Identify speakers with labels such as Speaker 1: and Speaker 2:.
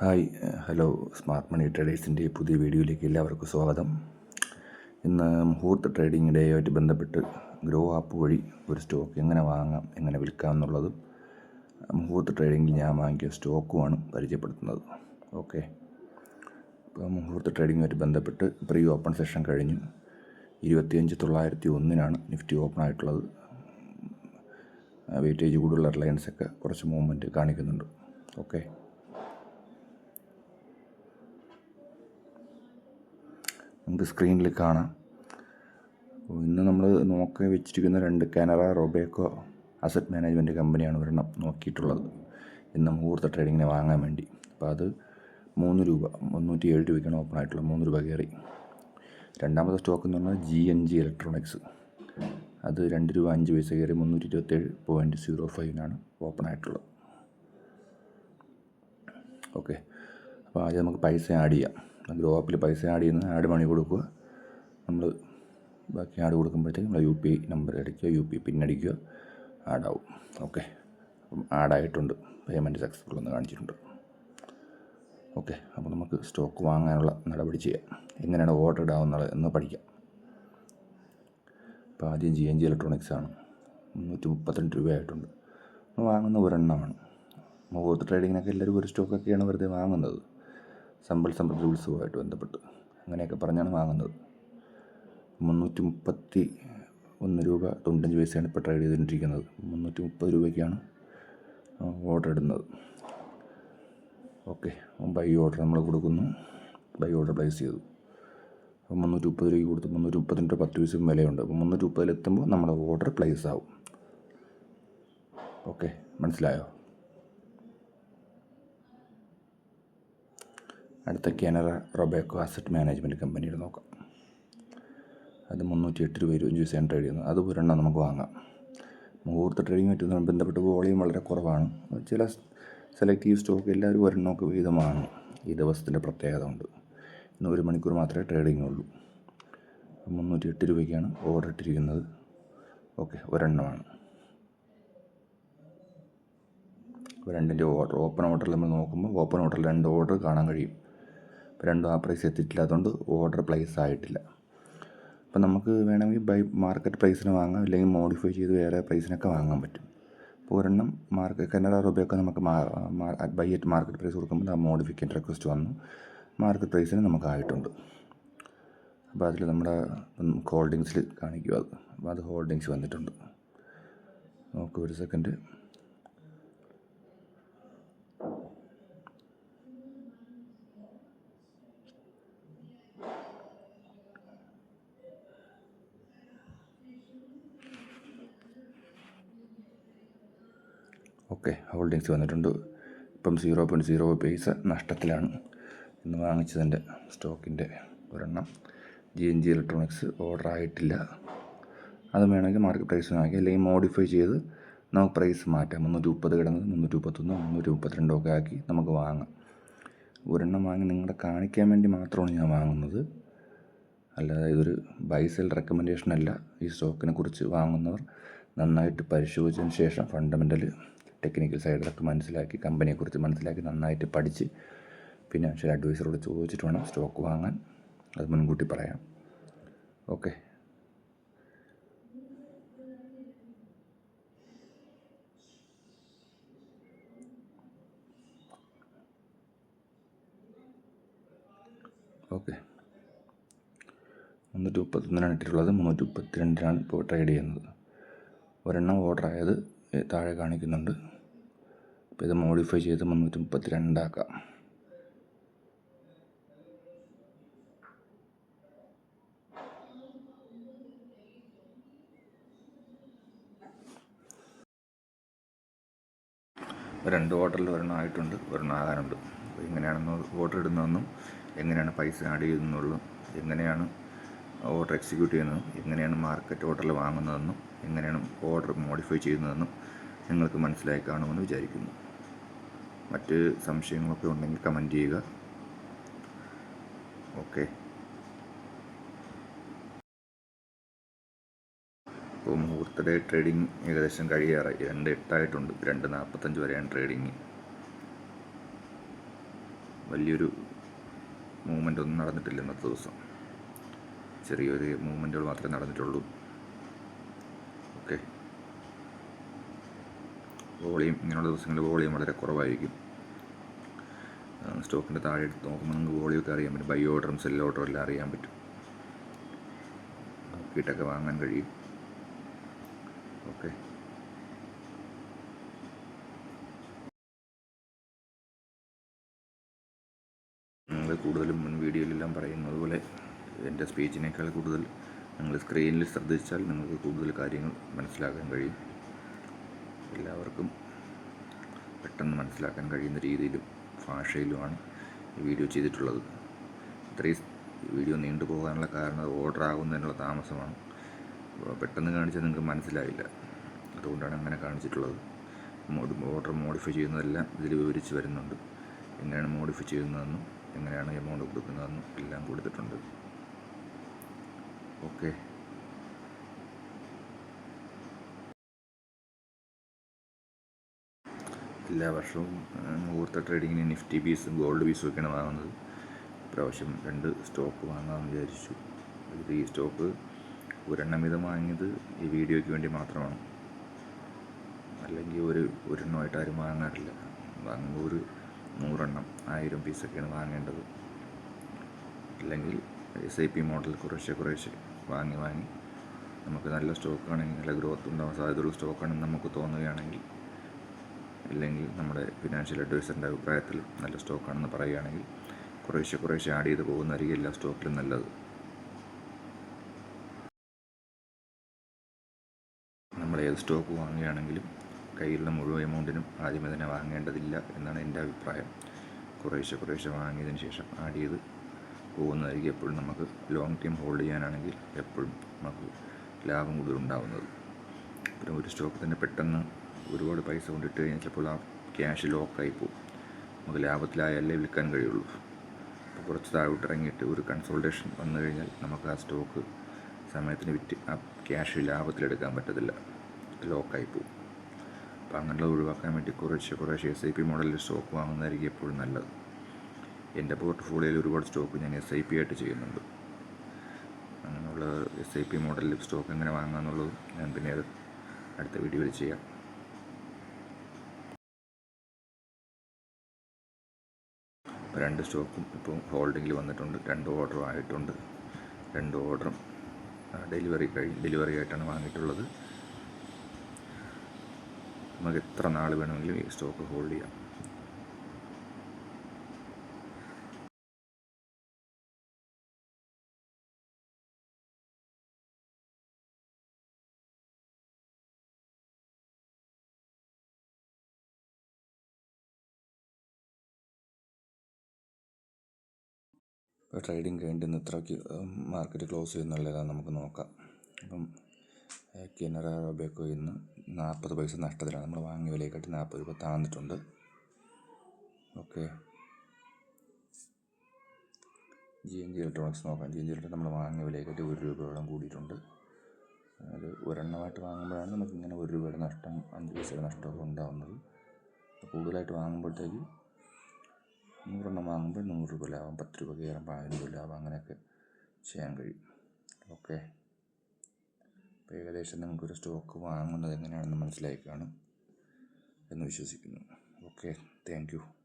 Speaker 1: Hi hello smart money ട്രേഡേഴ്സിന്റെ പുതിയ വീഡിയോയിലേക്ക് എല്ലാവർക്കും സ്വാഗതം. ഇന്ന് മുഹൂർത്ത ട്രേഡിംഗ് ഡേയുമായിട്ട് ബന്ധപ്പെട്ട് ഗ്രോ ആപ്പ് വഴി ഒരു സ്റ്റോക്ക് എങ്ങനെ വാങ്ങാം എങ്ങനെ വിൽക്കാം എന്നുള്ളതും മുഹൂർത്ത ട്രേഡിങ്ങിൽ ഞാൻ വാങ്ങിയ സ്റ്റോക്കുമാണ് പരിചയപ്പെടുത്തുന്നത്. ഓക്കെ. ഇപ്പോൾ മുഹൂർത്ത ട്രേഡിങ്ങുമായിട്ട് ബന്ധപ്പെട്ട് പ്രീ ഓപ്പൺ സെഷൻ കഴിഞ്ഞു. ഇരുപത്തിയഞ്ച് തൊള്ളായിരത്തി ഒന്നിനാണ് നിഫ്റ്റി ഓപ്പൺ ആയിട്ടുള്ളത്. വെയിറ്റേജ് കൂടുതലുള്ള റിലയൻസൊക്കെ കുറച്ച് മൂവ്മെന്റ് കാണിക്കുന്നുണ്ട്. ഓക്കെ. നമുക്ക് സ്ക്രീനിൽ കാണാം. ഇന്ന് നമ്മൾ നോക്കി വെച്ചിരിക്കുന്ന രണ്ട് കാനറ റോബേക്കോ അസറ്റ് മാനേജ്മെന്റ് കമ്പനിയാണ് ഒരെണ്ണം നോക്കിയിട്ടുള്ളത്. ഇന്ന് മുഹൂർത്ത ട്രേഡിങ്ങിന് വാങ്ങാൻ വേണ്ടി. അപ്പോൾ അത് മൂന്ന് രൂപ മുന്നൂറ്റി ഏഴ് രൂപയ്ക്കാണ് ഓപ്പൺ ആയിട്ടുള്ളത്. മൂന്ന് രൂപ കയറി. രണ്ടാമത്തെ സ്റ്റോക്ക് എന്ന് പറഞ്ഞാൽ ജി എൻ ജി ഇലക്ട്രോണിക്സ് അത് രണ്ട് രൂപ അഞ്ച് പൈസ കയറി മുന്നൂറ്റി ഇരുപത്തേഴ് പോയിന്റ് സീറോ ഫൈവിനാണ് ഓപ്പൺ ആയിട്ടുള്ളത്. ഓക്കെ അപ്പോൾ ആദ്യം നമുക്ക് പൈസ ആഡ് ചെയ്യാം. ഗ്രോ ആപ്പിൽ പൈസ ആഡ് ചെയ്യുന്ന ആഡ് മണി കൊടുക്കുക. നമ്മൾ ബാക്കി ആഡ് കൊടുക്കുമ്പോഴത്തേക്ക് നമ്മൾ യു പി ഐ നമ്പർ അടിക്കുക യു പി പിൻ അടിക്കുക ആഡാവും ഓക്കെ അപ്പം ആഡായിട്ടുണ്ട് പേയ്മെന്റ് സക്സസ്ഫുൾ എന്ന് കാണിച്ചിട്ടുണ്ട്. ഓക്കെ അപ്പോൾ നമുക്ക് സ്റ്റോക്ക് വാങ്ങാനുള്ള നടപടി ചെയ്യാം. എങ്ങനെയാണ് ഓർഡർ ഇടാവുന്നത് എന്ന് പഠിക്കാം. അപ്പോൾ ആദ്യം ജി എൻ ജി ഇലക്ട്രോണിക്സ് ആണ്. മുന്നൂറ്റി മുപ്പത്തിരണ്ട് രൂപയായിട്ടുണ്ട് വാങ്ങുന്ന ഒരെണ്ണമാണ്. മുഹൂർത്ത ട്രേഡിങ്ങിനൊക്കെ എല്ലാവരും ഒരു സ്റ്റോക്കൊക്കെയാണ് വെറുതെ വാങ്ങുന്നത്. സമ്പൽ സമൃദ്ധി ഉത്സവമായിട്ട് ബന്ധപ്പെട്ട്. അങ്ങനെയൊക്കെ പറഞ്ഞാണ് വാങ്ങുന്നത്. മുന്നൂറ്റി മുപ്പത്തി ഒന്ന് രൂപ തൊണ്ണൂറ്റഞ്ച് പൈസയാണ് ഇപ്പോൾ ട്രേഡ് ചെയ്തുകൊണ്ടിരിക്കുന്നത്. മുന്നൂറ്റി മുപ്പത് രൂപയ്ക്കാണ് ഓർഡർ ഇടുന്നത്. ഓക്കെ ബൈ ഓർഡർ നമ്മൾ കൊടുക്കുന്നു. ബൈ ഓർഡർ പ്ലേസ് ചെയ്തു. അപ്പോൾ മുന്നൂറ്റി മുപ്പത് രൂപയ്ക്ക് കൊടുത്ത്. മുന്നൂറ്റി മുപ്പത്തിന്റെ പത്ത് പൈസ വിലയുണ്ട്. അപ്പോൾ മുന്നൂറ്റി മുപ്പതിലെത്തുമ്പോൾ നമ്മുടെ ഓർഡർ പ്ലേസ് ആവും. ഓക്കെ മനസ്സിലായോ? അടുത്ത കാനറ റൊബേക്കോ അസറ്റ് മാനേജ്മെന്റ് കമ്പനിയുടെ നോക്കാം. അത് മുന്നൂറ്റി എട്ട് രൂപ ഇരുപത്തഞ്ച് പൈസയാണ് ട്രേഡ് ചെയ്യുന്നത് അത് ഒരെണ്ണം നമുക്ക് വാങ്ങാം. മുഹൂർത്ത ട്രേഡിംഗ് പറ്റുന്ന ബന്ധപ്പെട്ട് വോളിയം വളരെ കുറവാണ്. ചില സെലക്റ്റീവ് സ്റ്റോക്ക് എല്ലാവരും ഒരെണ്ണമൊക്കെ വീതമാണ്. ഈ ദിവസത്തിന്റെ പ്രത്യേകത ഉണ്ട് ഇന്ന് ഒരു മണിക്കൂർ മാത്രമേ ട്രേഡിംഗ് ഉള്ളൂ. മുന്നൂറ്റി എട്ട് രൂപയ്ക്കാണ് ഓർഡർ ഇട്ടിരിക്കുന്നത്. ഓക്കെ ഒരെണ്ണമാണ്. രണ്ടിന്റെ ഓർഡർ ഓപ്പൺ ഓർഡറിൽ നമ്മൾ നോക്കുമ്പോൾ ഓപ്പൺ ഓർഡറിൽ രണ്ട് ഓർഡർ കാണാൻ കഴിയും. രണ്ടും ആ പ്രൈസ് എത്തിയിട്ടില്ലാത്തതുകൊണ്ട് ഓർഡർ പ്ലേസ് ആയിട്ടില്ല. അപ്പോൾ നമുക്ക് വേണമെങ്കിൽ ബൈ മാർക്കറ്റ് പ്രൈസിന് വാങ്ങാം അല്ലെങ്കിൽ മോഡിഫൈ ചെയ്ത് വേറെ പ്രൈസിനൊക്കെ വാങ്ങാൻ പറ്റും. ഇപ്പോൾ ഒരെണ്ണം മാർക്കറ്റ് കന്നഡ രൂപയൊക്കെ നമുക്ക് ബൈ അറ്റ് മാർക്കറ്റ് പ്രൈസ് കൊടുക്കുമ്പോൾ ആ മോഡിഫിക്കേഷൻ റിക്വസ്റ്റ് വന്നു. മാർക്കറ്റ് പ്രൈസിന് നമുക്ക് ആയിട്ടുണ്ട്. അപ്പോൾ അതിൽ നമ്മുടെ ഹോൾഡിങ്സിൽ കാണിക്കുക. അത് അപ്പോൾ അത് ഹോൾഡിങ്സ് വന്നിട്ടുണ്ട്. നോക്കൂ ഒരു സെക്കൻഡ് ഓക്കെ ഹോൾഡിങ്സ് വന്നിട്ടുണ്ട്. ഇപ്പം സീറോ പോയിന്റ് സീറോ പൈസ നഷ്ടത്തിലാണ് ഇന്ന് വാങ്ങിച്ചതിന്റെ സ്റ്റോക്കിന്റെ ഒരെണ്ണം. G N G electronics order ആയിട്ടില്ല. അത് വേണമെങ്കിൽ മാർക്കറ്റ് പ്രൈസ് വാങ്ങി അല്ലെങ്കിൽ മോഡിഫൈ ചെയ്ത് നമുക്ക് പ്രൈസ് മാറ്റാം. മുന്നൂറ്റി മുപ്പത് കിടന്നത് മുന്നൂറ്റി മുപ്പത്തൊന്ന് മുന്നൂറ്റി മുപ്പത്തിരണ്ടോ ഒക്കെ ആക്കി നമുക്ക് വാങ്ങാം. ഒരെണ്ണം വാങ്ങി നിങ്ങളെ കാണിക്കാൻ വേണ്ടി മാത്രമാണ് ഞാൻ വാങ്ങുന്നത്. അല്ലാതെ ഇതൊരു ബൈസെൽ റെക്കമെൻഡേഷൻ അല്ല. ഈ സ്റ്റോക്കിനെ കുറിച്ച് വാങ്ങുന്നവർ നന്നായിട്ട് പരിശോധിച്ചതിന് ശേഷം ഫണ്ടമെന്റൽ ടെക്നിക്കൽ സൈഡിലൊക്കെ മനസ്സിലാക്കി കമ്പനിയെക്കുറിച്ച് മനസ്സിലാക്കി നന്നായിട്ട് പഠിച്ച് പിന്നെ ഫിനാൻഷ്യൽ അഡ്വൈസറോട് ചോദിച്ചിട്ട് വേണം സ്റ്റോക്ക് വാങ്ങാൻ. അത് മുൻകൂട്ടി പറയാം. ഓക്കെ ഓക്കെ മുന്നൂറ്റി മുപ്പത്തൊന്നിനാണ് ഇട്ടിട്ടുള്ളത്. മുന്നൂറ്റി മുപ്പത്തിരണ്ടിനാണ് ഇപ്പോൾ ട്രേഡ് ചെയ്യുന്നത്. ഒരെണ്ണം ഓർഡർ ആയത് താഴെ കാണിക്കുന്നുണ്ട്. അപ്പോൾ ഇത് മോഡിഫൈ ചെയ്ത് മുന്നൂറ്റി മുപ്പത്തി രണ്ടാക്കാം രണ്ട് ഓർഡറിൽ ഒരെണ്ണം ആയിട്ടുണ്ട് ഒരെണ്ണം ആകാനുണ്ട്. അപ്പോൾ എങ്ങനെയാണെന്ന് ഓർഡർ ഇടുന്നതെന്നും എങ്ങനെയാണ് പൈസ ആഡ് ചെയ്യുന്നുള്ളൂ എങ്ങനെയാണ് ഓർഡർ എക്സിക്യൂട്ട് ചെയ്യുന്നതും എങ്ങനെയാണ് മാർക്കറ്റ് ഓർഡറിൽ വാങ്ങുന്നതെന്നും എങ്ങനെയാണ് ഓർഡർ മോഡിഫൈ ചെയ്യുന്നതെന്നും നിങ്ങൾക്ക് മനസ്സിലായി കാണുമെന്ന് വിചാരിക്കുന്നു. മറ്റ് സംശയങ്ങളൊക്കെ ഉണ്ടെങ്കിൽ കമന്റ് ചെയ്യുക. ഓക്കെ ഇപ്പോൾ മുഹൂർത്ത ഡേ ട്രേഡിംഗ് ഏകദേശം കഴിയാറായി. രണ്ട് എട്ടായിട്ടുണ്ട്. രണ്ട് നാൽപ്പത്തഞ്ച് വരെയാണ് ട്രേഡിങ് വലിയൊരു മൂവ്മെന്റ് ഒന്നും നടന്നിട്ടില്ല ഇന്നത്തെ ദിവസം. ചെറിയൊരു മൂവ്മെന്റുകൾ മാത്രമേ നടന്നിട്ടുള്ളൂ. ഓക്കെ വോളിയം ഇങ്ങനെയുള്ള ദിവസങ്ങളിൽ വോളിയം വളരെ കുറവായിരിക്കും. സ്റ്റോക്കിന്റെ താഴെ എടുത്ത് നോക്കുമ്പോൾ നമുക്ക് വോളിയൊക്കെ അറിയാൻ പറ്റും. ബൈ ഓർഡറും സെൽ ഓർഡറും എല്ലാം അറിയാൻ പറ്റും. നോക്കിയിട്ടൊക്കെ വാങ്ങാൻ കഴിയും. ഓക്കെ. നിങ്ങൾ കൂടുതലും മുൻ വീഡിയോയിലെല്ലാം പറയുന്നത് പോലെ എന്റെ സ്പീച്ചിനേക്കാൾ കൂടുതൽ നിങ്ങൾ സ്ക്രീനിൽ ശ്രദ്ധിച്ചാൽ നിങ്ങൾക്ക് കൂടുതൽ കാര്യങ്ങൾ മനസ്സിലാക്കാൻ കഴിയും. എല്ലാവർക്കും പെട്ടെന്ന് മനസ്സിലാക്കാൻ കഴിയുന്ന രീതിയിലും ഭാഷയിലുമാണ് ഈ വീഡിയോ ചെയ്തിട്ടുള്ളത്. ഇത്രയും വീഡിയോ നീണ്ടു പോകാനുള്ള കാരണം ഓർഡർ ആകുന്നതിനുള്ള താമസമാണ്. പെട്ടെന്ന് കാണിച്ചാൽ നിങ്ങൾക്ക് മനസ്സിലായില്ല. അതുകൊണ്ടാണ് അങ്ങനെ കാണിച്ചിട്ടുള്ളത്. ഓർഡർ മോഡിഫൈ ചെയ്യുന്നതെല്ലാം ഇതിൽ വിവരിച്ച് വരുന്നുണ്ട്. എങ്ങനെയാണ് മോഡിഫൈ ചെയ്യുന്നതെന്നും എങ്ങനെയാണ് എമൗണ്ട് കൊടുക്കുന്നതെന്നും എല്ലാം കൊടുത്തിട്ടുണ്ട്. ഓക്കെ എല്ലാ വർഷവും മുഹൂർത്ത ട്രേഡിങ്ങിന് നിഫ്റ്റി പീസും ഗോൾഡ് പീസും ഒക്കെയാണ് വാങ്ങുന്നത്. ഇപ്രാവശ്യം രണ്ട് സ്റ്റോക്ക് വാങ്ങാമെന്ന് വിചാരിച്ചു. ഇത് ഈ സ്റ്റോക്ക് ഒരെണ്ണം വീതം വാങ്ങിയത് ഈ വീഡിയോയ്ക്ക് വേണ്ടി മാത്രമാണ്. അല്ലെങ്കിൽ ഒരു ഒരെണ്ണമായിട്ട് ആരും വാങ്ങാറില്ല. വാങ്ങുമ്പോൾ ഒരു നൂറെണ്ണം ആയിരം പീസൊക്കെയാണ് വാങ്ങേണ്ടത്. അല്ലെങ്കിൽ എസ് ഐ പി മോഡൽ കുറേശ്ശെ കുറേശ്ശെ വാങ്ങി വാങ്ങി. നമുക്ക് നല്ല സ്റ്റോക്കാണെങ്കിൽ നല്ല ഗ്രോത്ത് ഉണ്ടാകാൻ സാധ്യതയുള്ള സ്റ്റോക്കാണെന്ന് നമുക്ക് തോന്നുകയാണെങ്കിൽ ഇല്ലെങ്കിൽ നമ്മുടെ ഫിനാൻഷ്യൽ അഡ്വൈസറിന്റെ അഭിപ്രായത്തിൽ നല്ല സ്റ്റോക്കാണെന്ന് പറയുകയാണെങ്കിൽ കുറേശ്ശെ കുറേശ്ശെ ആഡ് ചെയ്ത് പോകുന്നതായിരിക്കും എല്ലാ സ്റ്റോക്കിലും നല്ലത്. നമ്മൾ ഏത് സ്റ്റോക്ക് വാങ്ങുകയാണെങ്കിലും കയ്യിലുള്ള മുഴുവൻ എമൗണ്ടിനും ആദ്യമേ തന്നെ വാങ്ങേണ്ടതില്ല എന്നാണ് എന്റെ അഭിപ്രായം. കുറേശ്ശെ കുറേശ്ശെ വാങ്ങിയതിന് ശേഷം ആഡ് ചെയ്ത് പോകുന്നതായിരിക്കും എപ്പോഴും നമുക്ക് ലോങ് ടൈം ഹോൾഡ് ചെയ്യാനാണെങ്കിൽ എപ്പോഴും നമുക്ക് ലാഭം കൂടുതൽ ഉണ്ടാകുന്നത് പിന്നെ ഒരു സ്റ്റോക്ക് തന്നെ പെട്ടെന്ന് ഒരുപാട് പൈസ കൊണ്ടിട്ട് കഴിഞ്ഞാൽ ചിലപ്പോൾ ആ ക്യാഷ് ലോക്കായി പോകും. നമുക്ക് ലാഭത്തിലായാലേ വിൽക്കാൻ കഴിയുള്ളൂ. അപ്പോൾ കുറച്ച് താഴോട്ട് ഇറങ്ങിയിട്ട് ഒരു കൺസോൾട്ടേഷൻ വന്നു കഴിഞ്ഞാൽ നമുക്ക് ആ സ്റ്റോക്ക് സമയത്തിന് വിറ്റ് ആ ക്യാഷ് ലാഭത്തിലെടുക്കാൻ പറ്റത്തില്ല. ലോക്കായി പോകും. അപ്പോൾ അങ്ങനെയുള്ളത് ഒഴിവാക്കാൻ വേണ്ടി കുറച്ച് കുറേശ്ശെ എസ് ഐ പി മോഡലിൽ സ്റ്റോക്ക് വാങ്ങുന്നതായിരിക്കും എപ്പോഴും നല്ലത്. എന്റെ പോർട്ട്ഫോളിയോയിൽ ഒരുപാട് സ്റ്റോക്ക് ഞാൻ എസ് ഐ പി ആയിട്ട് ചെയ്യുന്നുണ്ട്. അങ്ങനെയുള്ള എസ് ഐ പി മോഡലിൽ സ്റ്റോക്ക് എങ്ങനെ വാങ്ങാമെന്നുള്ളത് ഞാൻ പിന്നെ അടുത്ത വീഡിയോയിൽ ചെയ്യാം. രണ്ട് സ്റ്റോക്കും ഇപ്പോൾ ഹോൾഡിങ്ങിൽ വന്നിട്ടുണ്ട്. രണ്ട് ഓർഡറും ആയിട്ടുണ്ട്. രണ്ട് ഓർഡറും ഡെലിവറി കഴിഞ്ഞ് ഡെലിവറി ആയിട്ടാണ് വാങ്ങിയിട്ടുള്ളത്. നമുക്ക് എത്ര നാൾ വേണമെങ്കിലും ഈ സ്റ്റോക്ക് ഹോൾഡ് ചെയ്യാം. ട്രേഡിങ് കഴിഞ്ഞിട്ട് ഇന്ന് ഇത്രയ്ക്ക് മാർക്കറ്റ് ക്ലോസ് ചെയ്യുന്നുള്ളതാണ് നമുക്ക് നോക്കാം. അപ്പം കിനറ റോബേക്കോ ഇന്ന് നാൽപ്പത് പൈസ നഷ്ടത്തിലാണ്. നമ്മൾ വാങ്ങിയ വിലയെക്കാട്ടി നാൽപ്പത് രൂപ താന്നിട്ടുണ്ട്. Okay. G N G electronics നോക്കാം. ജി എൻ ജി ഇലക്ട്രോണിക്സ് നമ്മൾ വാങ്ങിയ വിലയെക്കാട്ടി ഒരു രൂപയോളം കൂടിയിട്ടുണ്ട്. അത് ഒരെണ്ണമായിട്ട് വാങ്ങുമ്പോഴാണ് നമുക്ക് ഇങ്ങനെ ഒരു രൂപയുടെ നഷ്ടം അഞ്ച് പൈസയുടെ നഷ്ടമൊക്കെ ഉണ്ടാകുന്നത് കൂടുതലായിട്ട് വാങ്ങുമ്പോഴത്തേക്ക് നൂറെണ്ണം വാങ്ങുമ്പോൾ നൂറ് രൂപ ലാഭം പത്ത് രൂപ കയറുമ്പോൾ ആയിരം രൂപ ലാഭം അങ്ങനെയൊക്കെ ചെയ്യാൻ കഴിയും. ഓക്കെ. അപ്പോൾ ഏകദേശം നിങ്ങൾക്കൊരു സ്റ്റോക്ക് വാങ്ങുന്നത് എങ്ങനെയാണെന്ന് മനസ്സിലായി കാണും എന്ന് വിശ്വസിക്കുന്നു. ഓക്കെ. Thank you.